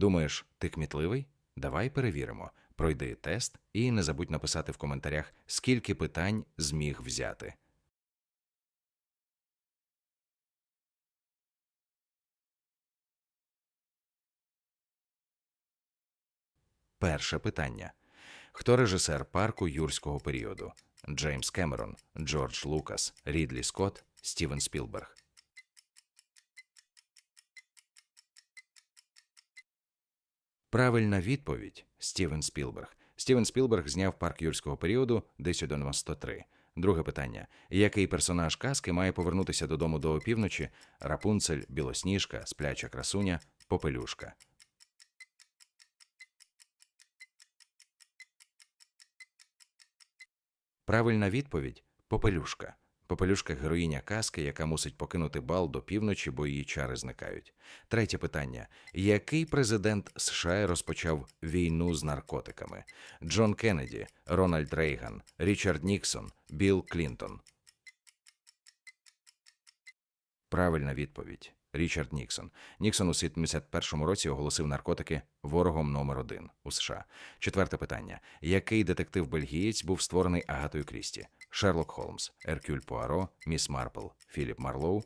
Думаєш, ти кмітливий? Давай перевіримо. Пройди тест і не забудь написати в коментарях, скільки питань зміг взяти. Перше питання. Хто режисер парку юрського періоду? Джеймс Кемерон, Джордж Лукас, Рідлі Скотт, Стівен Спілберг. Правильна відповідь Стівен Спілберг. Стівен Спілберг зняв парк юрського періоду десь у 93. Друге питання: який персонаж казки має повернутися додому до опівночі? Рапунцель, Білосніжка, Спляча красуня, Попелюшка. Правильна відповідь Попелюшка. Попелюшка героїня казки, яка мусить покинути бал до півночі, бо її чари зникають. Третє питання: який президент США розпочав війну з наркотиками? Джон Кеннеді, Рональд Рейган, Річард Ніксон, Білл Клінтон. Правильна відповідь. Річард Ніксон. Ніксон у 71-му році оголосив наркотики ворогом номер один у США. Четверте питання: який детектив-бельгієць був створений Агатою Крісті? Шерлок Холмс, Еркюль Пуаро, Міс Марпл, Філіп Марлоу.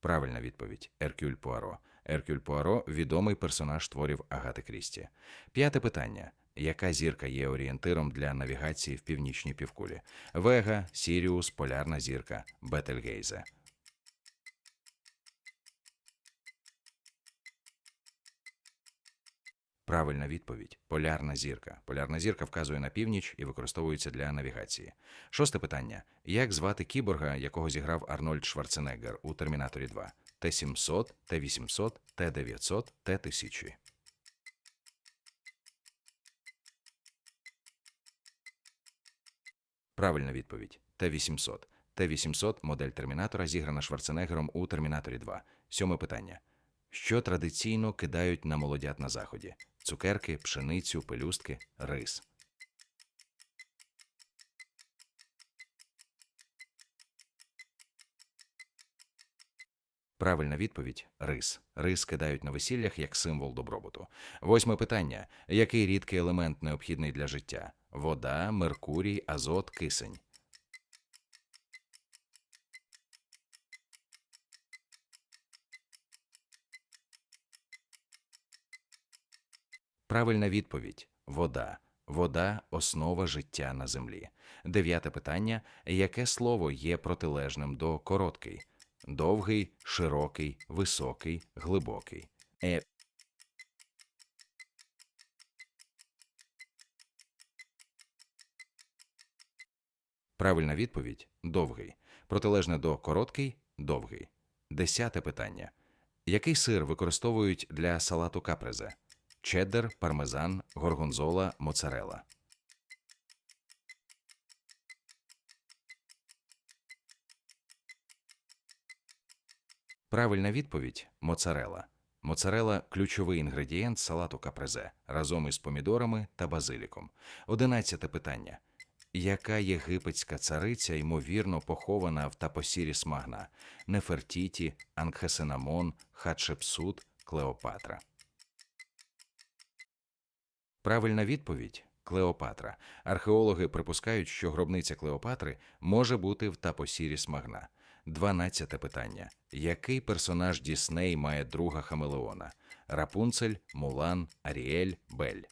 Правильна відповідь Еркюль Пуаро. Еркюль Пуаро відомий персонаж творів Агати Крісті. П'яте питання: яка зірка є орієнтиром для навігації в північній півкулі? Вега, Сіріус, Полярна зірка, Бетельгейзе. Правильна відповідь полярна зірка. Полярна зірка вказує на північ і використовується для навігації. Шосте питання: як звати кіборга, якого зіграв Арнольд Шварценеггер у Термінаторі 2? Т-700, Т-800, Т-900, Т-1000. Правильна відповідь Т-800. Т-800 модель Термінатора зіграна Шварценеггером у Термінаторі 2. Сьоме питання. Що традиційно кидають на молодят на заході? Цукерки, пшеницю, пелюстки, рис. Правильна відповідь рис. Рис кидають на весіллях як символ добробуту. Восьме питання: який рідкий елемент необхідний для життя? Вода, меркурій, азот, кисень. Правильна відповідь вода. Вода основа життя на землі. Дев'яте питання: яке слово є протилежним до короткий? Довгий, широкий, високий, глибокий. Е. Правильна відповідь довгий. Протилежне до короткий довгий. Десяте питання. Який сир використовують для салату капрезе? Чеддер, пармезан, горгонзола, моцарела. Правильна відповідь моцарела. Моцарела ключовий інгредієнт салату капрезе разом із помідорами та базиліком. Одинадцяте питання. Яка єгипетська цариця ймовірно похована в тапосірі смагна Нефертіті, Ангхесенамон, Хатшепсут, Клеопатра? Правильна відповідь Клеопатра. Археологи припускають, що гробниця Клеопатри може бути в тапосірі смагна. Дванадцяте питання: який персонаж Дісней має друга Хамелеона? Рапунцель, Мулан, Аріель, Бель.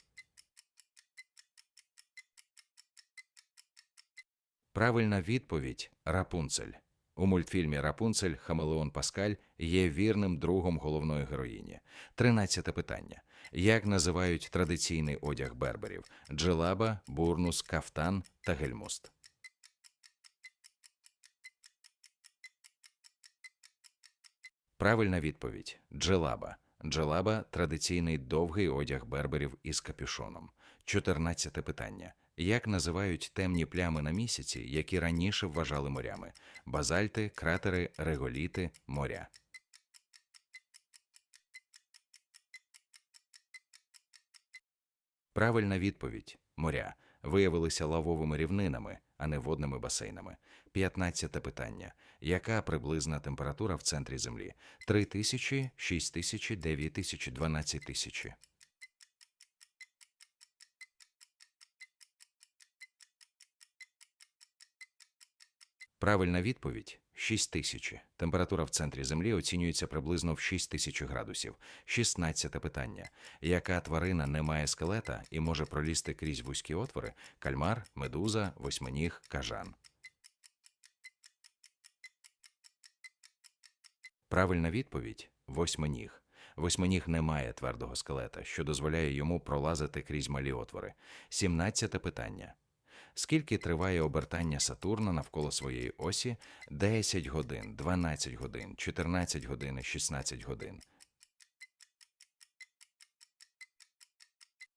Правильна відповідь Рапунцель. У мультфільмі Рапунцель Хамелеон Паскаль є вірним другом головної героїні. Тринадцяте питання: як називають традиційний одяг берберів: джелаба, бурнус, кафтан та гельмуст? Правильна відповідь джелаба. Джелаба традиційний довгий одяг берберів із капюшоном. Чотирнадцяте питання. Як називають темні плями на місяці, які раніше вважали морями: базальти, кратери, реголіти, моря? Правильна відповідь моря. виявилися лавовими рівнинами, а не водними басейнами. 15 питання. Яка приблизна температура в центрі Землі? 3 тисячі, 6 тисячі, 9 тисячі, 12 тисячі. Правильна відповідь 6 тисячі. Температура в центрі Землі оцінюється приблизно в 6 тисяч градусів. 16 питання. Яка тварина не має скелета і може пролізти крізь вузькі отвори? Кальмар, медуза, восьминіг, кажан. Правильна відповідь восьминіг. Восьминіг не має твердого скелета, що дозволяє йому пролазити крізь малі отвори. 17 питання. Скільки триває обертання Сатурна навколо своєї осі? 10 годин, 12 годин, 14 годин 16 годин.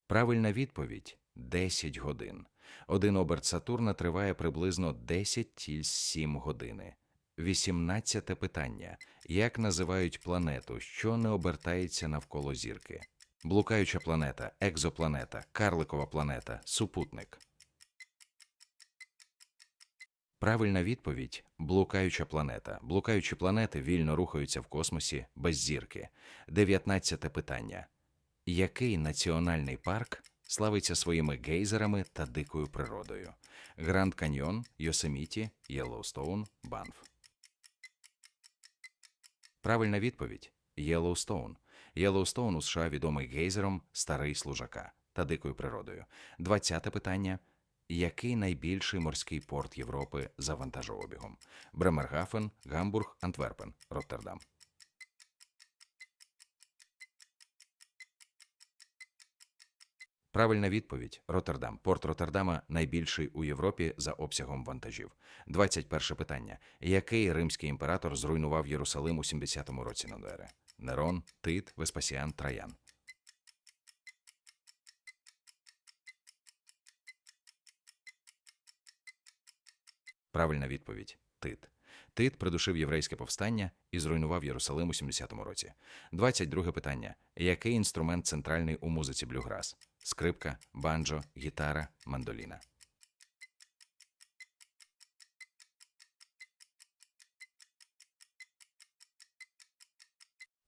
Правильна відповідь 10 годин. Один оберт Сатурна триває приблизно 10-7 години. 18 питання. Як називають планету, що не обертається навколо зірки? Блукаюча планета, екзопланета, карликова планета, супутник. Правильна відповідь блукаюча планета. Блукаючі планети вільно рухаються в космосі без зірки. 19 питання. Який національний парк славиться своїми гейзерами та дикою природою? Гранд Каньйон, Йосеміті, Єллоустоун, Банф. Правильна відповідь Єллоустоун. Єллоустоун у США відомий гейзером Старий Служака та дикою природою. 20 питання. Який найбільший морський порт Європи за вантажообігом? Бремергафен, Гамбург, Антверпен, Роттердам. Правильна відповідь Роттердам. Порт Роттердама найбільший у Європі за обсягом вантажів. 21 питання. Який римський імператор зруйнував Єрусалим у 70-му році на? Нерон, Тит, Веспасіан, Траян. Правильна відповідь Тит. Тит придушив єврейське повстання і зруйнував Єрусалим у 70-му році. 22 питання. Який інструмент центральний у музиці блюграс? Скрипка, банджо, гітара, мандоліна.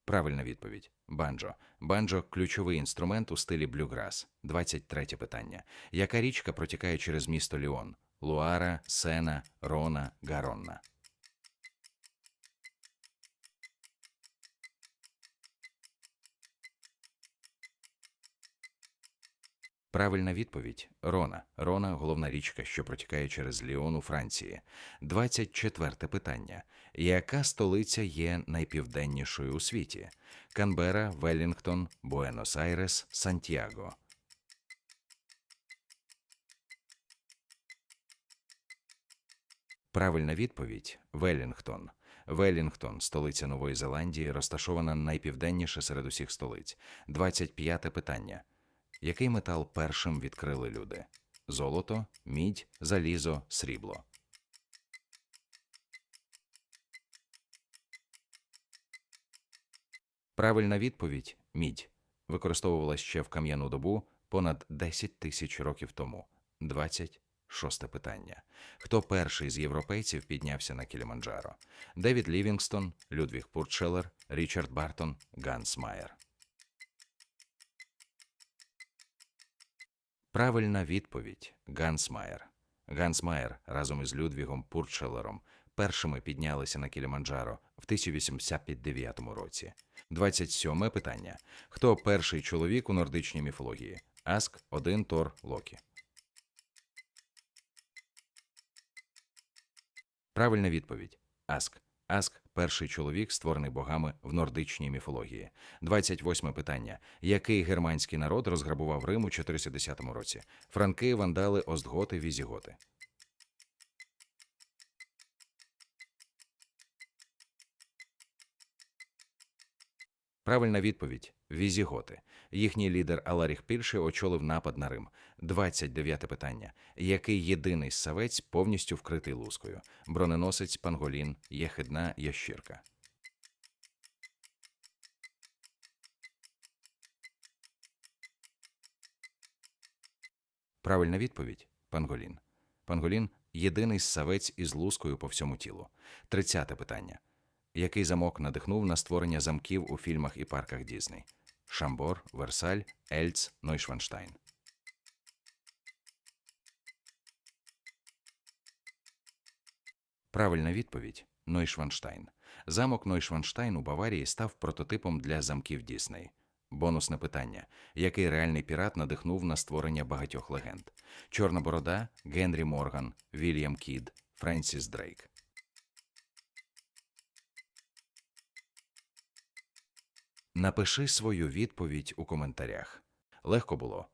Правильна відповідь. Банджо. Банджо ключовий інструмент у стилі блюграс. 23 питання. Яка річка протікає через місто Ліон? Луара, Сена, Рона, Гаронна. Правильна відповідь Рона. Рона головна річка, що протікає через Ліон у Франції. 24 питання. Яка столиця є найпівденнішою у світі? Канбера, Веллінгтон, Буенос-Айрес, Сантьяго. Правильна відповідь Веллінгтон. Веллінгтон, столиця Нової Зеландії, розташована найпівденніше серед усіх столиць. 25 питання. Який метал першим відкрили люди? Золото, мідь, залізо, срібло. Правильна відповідь мідь. Використовувалась ще в кам'яну добу понад 10 тисяч років тому. 26 питання. Хто перший з європейців піднявся на Кіліманджаро? Девід Лівінгстон, Людвіг Пуртшелер, Річард Бартон, Ганс Майер. Правильна відповідь Ганс Майер. Ганс Майер разом із Людвігом Пуртшелером першими піднялися на Кіліманджаро в 1859 році. 27 питання. Хто перший чоловік у нордичній міфології? Аск, Один, Тор, Локі. Правильна відповідь Аск. Аск перший чоловік, створений богами в нордичній міфології. 28 питання. Який германський народ розграбував Рим у 410 році? Франки, вандали, остготи, візіготи. Правильна відповідь візіготи. Їхній лідер Аларіх І очолив напад на Рим. 29 питання. Який єдиний савець повністю вкритий лускою? Броненосець, панголін, єхидна, ящірка. Правильна відповідь Панголін. Панголін єдиний ссавець із лускою по всьому тілу. Тридцяте питання. Який замок надихнув на створення замків у фільмах і парках Дісней? Шамбор, Версаль, Ельц, Нойшванштайн. Правильна відповідь Нойшванштайн. Замок Нойшванштайн у Баварії став прототипом для замків Дісней. Бонусне питання: який реальний пірат надихнув на створення багатьох легенд? Чорна борода, Генрі Морган, Вільям Кід, Френсіс Дрейк. Напиши свою відповідь у коментарях. Легко було.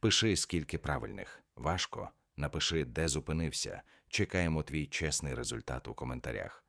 Пиши, скільки правильних. Важко. Напиши, де зупинився. Чекаємо твій чесний результат у коментарях.